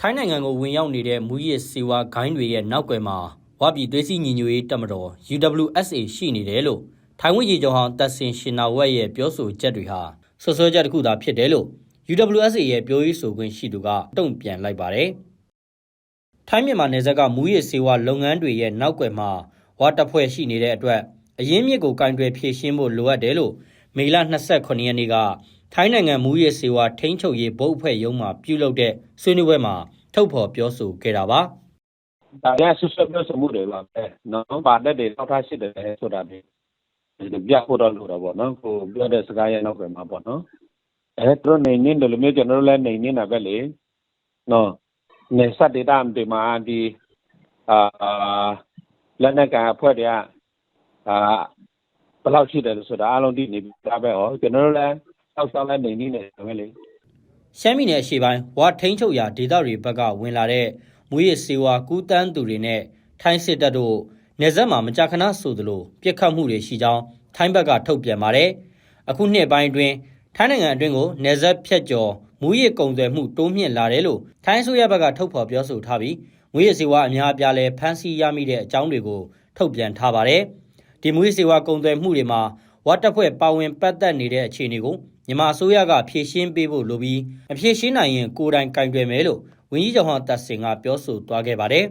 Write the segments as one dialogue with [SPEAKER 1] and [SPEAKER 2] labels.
[SPEAKER 1] ထိုင်းနိုင်ငံကိုဝင်ရောက်နေတဲ့မူရစ်စေဝါဂိုင်းတွေရဲ့နောက်ကွယ်မှာဝါပြည်သွေးစည်းညီညွတ်ရေးတပ်မတော် UWSA ရှိနေတယ်လို့ထိုင်းဝန်ကြီးချုပ်ဟောင်းတက်ဆင်ရှင်နာဝက်ရဲ့ပြောဆိုချက်တွေဟာဆွဆွဲချက်တစ်ခုသာဖြစ်တယ်လို့ UWSA ရဲ့ပြောရေးဆိုခွင့်ရှိသူကတုံ့ပြန်လိုက်ပါတယ်။ထိုင်းမြန်မာနယ်စပ်ကမူရစ်စေဝါလုပ်ငန်းတွေရဲ့နောက်ကွယ်မှာဝါတပ်ဖွဲ့ရှိနေတဲ့အတွက်အရင်းမြစ်ကိုကင်တွယ်ဖြည့်ရှင်းဖို့လိုအပ်တယ်လို့မေလ29ရက်နေ့ကထိုင်းနိုင်ငံမူရစ်စေဝါထိန်းချုပ်ရေးဘုတ်အဖွဲ့ရုံးမှပြုလုပ်တဲ့ဆွေးနွေးပွဲမှာ ထုတ်ဖော်ပြောဆိုခဲ့တာပါ။
[SPEAKER 2] ဒါလည်းဆွဆွပြောစမှုတွေပါပဲနော်ဗာတက်တွေထောက်ထားရှိတယ်ဆိုတာဒီပြဖို့တော့လိုတော့ဗောနော်ကိုပြောတဲ့စကားရဲ့နောက်ပဲမှာပေါ့နော်အဲသူတို့နေနေတယ်လို့မျိုးကျွန်တော်တို့လည်းနေနေတာပဲလေနော်နေစတဲ့တမ်းဒီမှာဒီအာလက်နက်ကအဖွဲ့တွေကအာဘယ်လောက်ရှိတယ်လို့ဆိုတာအားလုံးဒီနေဒါပဲဟောကျွန်တော်တို့လည်းတောက်ဆောင်လည်းနေနေတယ်ပဲလေ
[SPEAKER 1] ရှမ်းပြည်နယ်အရှေ့ပိုင်းဝါထိန်းချုပ်ရာဒေသတွေဘက်ကဝင်လာတဲ့မူရစ်စေဝါကူးတန်းသူတွေနဲ့ထိုင်းစစ်တပ်တို့နေဆက်မှာမကြာခဏဆိုသလိုပြစ်ခတ်မှုတွေရှိကြောင်းထိုင်းဘက်ကထုတ်ပြန်ပါတယ်။အခုနှစ်ပိုင်းအတွင်းထိုင်းနိုင်ငံအတွင်းကိုနေဆက်ဖြတ်ကျော်မူရစ်ကုံသွယ်မှုတိုးမြင့်လာတယ်လို့ထိုင်းအစိုးရဘက်ကထုတ်ဖော်ပြောဆိုထားပြီးမူရစ်စေဝါအများအပြားလဲဖမ်းဆီးရမိတဲ့အကြောင်းတွေကိုထုတ်ပြန်ထားပါတယ်။ဒီမူရစ်စေဝါကုံသွယ်မှုတွေမှာဝတ်တပ်ဖွဲ့ပါဝင်ပတ်သက်နေတဲ့အခြေအနေကို မြန်မာအစိုးရကဖြည့်ရှင်းပေးဖို့လိုပြီးအဖြည့်ရှင်းနိုင်ရင်ကိုယ်တိုင်ကင်တွယ်မယ်လို့ဝန်ကြီးချုပ်ဟောင်းတတ်စင်ကပြောဆိုသွားခဲ့ပါတယ်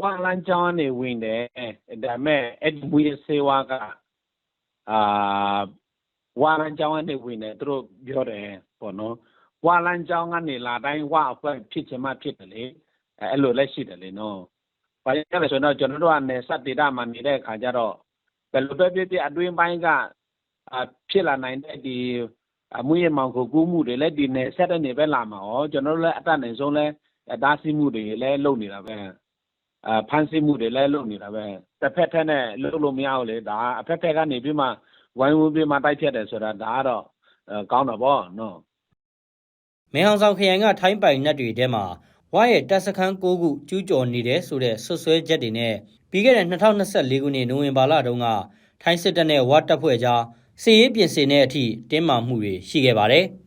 [SPEAKER 2] ဝမ်လန်ကျောင်းနေဝင်တယ်ဒါပေမဲ့အဲ့ဒီဝီဆေဝါကအာဝါလန်ကျောင်းကနေဝင်တယ်သူတို့ပြောတယ်ပေါ့နော်ဝါလန်ကျောင်းကနေလာတိုင်းဝါအဖွဲ့ဖြစ်ချင်မှဖြစ်တယ်လေအဲ့လိုလက်ရှိတယ်လေနော် ဘာကြောင့်လဲဆိုတော့ ကျွန်တော်တို့ကနေစက်ဒေတာမှာနေတဲ့အခါကျတော့ ဘယ်လိုပဲဖြစ်ဖြစ် အတွင်းပိုင်းကအာဖြစ်လာနိုင်တဲ့ ဒီအမှုရမောင်ကိုကူးမှုတွေလည်း ဒီနယ်ဆက်တဲ့နေပဲ လာမှာဟောကျွန်တော်တို့လည်း အတတ်နိုင်ဆုံးလဲဒါစီမှုတွေလည်း လုပ်နေတာပဲအာဖန်ဆီးမှုတွေလည်း လုပ်နေတာပဲတစ်ဖက်ထက်နဲ့ လုပ်လို့မရဘူးလေ ဒါအဖက်ဖက်ကနေပြီးမှ ဝိုင်းဝန်းပြီးမှ တိုက်ဖြတ်တယ်ဆိုတာ ဒါကတော့အဲကောင်းတာပေါ့နော်။
[SPEAKER 1] မဲဟောင်ဆောင်ခရိုင်က ထိုင်းပိုင်နက်တွေထဲမှာ ဝါရဲ့တပ်စခန်း၉ခုကျူးကျော်နေတယ်ဆိုတဲ့ဆွဆွဲချက်တွေနဲ့ပြီးခဲ့တဲ့2024ခုနှစ်နိုဝင်ဘာလတုန်းကထိုင်းစစ်တပ်နဲ့ဝါတပ်ဖွဲ့ကြားစစ်ရေးပြင်ဆင်တဲ့အထိတင်းမာမှုတွေရှိခဲ့ပါတယ်။